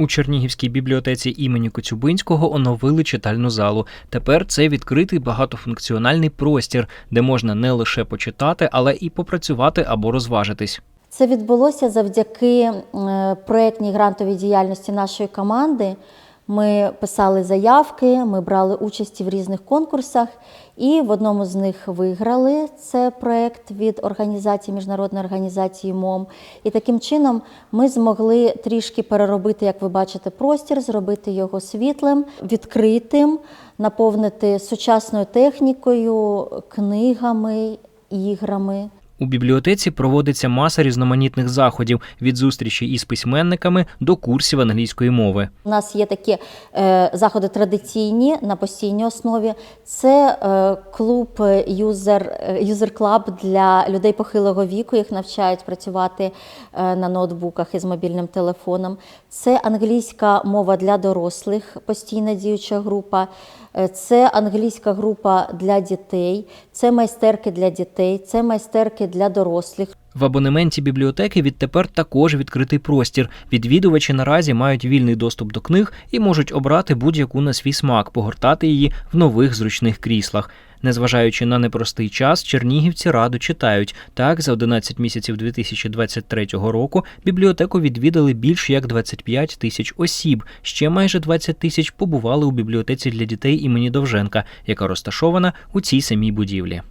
У Чернігівській бібліотеці імені Коцюбинського оновили читальну залу. Тепер це відкритий багатофункціональний простір, де можна не лише почитати, але і попрацювати або розважитись. Це відбулося завдяки проектній проєктній грантовій діяльності нашої команди. Ми писали заявки, ми брали участь в різних конкурсах, і в одному з них виграли це проєкт від організації міжнародної організації МОМ. І таким чином ми змогли трішки переробити, як ви бачите, простір, зробити його світлим, відкритим, наповнити сучасною технікою, книгами, іграми. У бібліотеці проводиться маса різноманітних заходів від зустрічі із письменниками до курсів англійської мови. У нас є такі е, заходи традиційні на постійній основі. Це е, клуб юзер, юзер клаб для людей похилого віку. Їх навчають працювати е, на ноутбуках із мобільним телефоном. Це англійська мова для дорослих, постійна діюча група. Е, Це англійська група для дітей, це майстерки для дітей, це майстерки для дорослих. В абонементі бібліотеки відтепер також відкритий простір. Відвідувачі наразі мають вільний доступ до книг і можуть обрати будь-яку на свій смак, погортати її в нових зручних кріслах. Незважаючи на непростий час, чернігівці радо читають. Так, за 11 місяців 2023 року бібліотеку відвідали більш як 25 тисяч осіб. Ще майже 20 тисяч побували у бібліотеці для дітей імені Довженка, яка розташована у цій самій будівлі.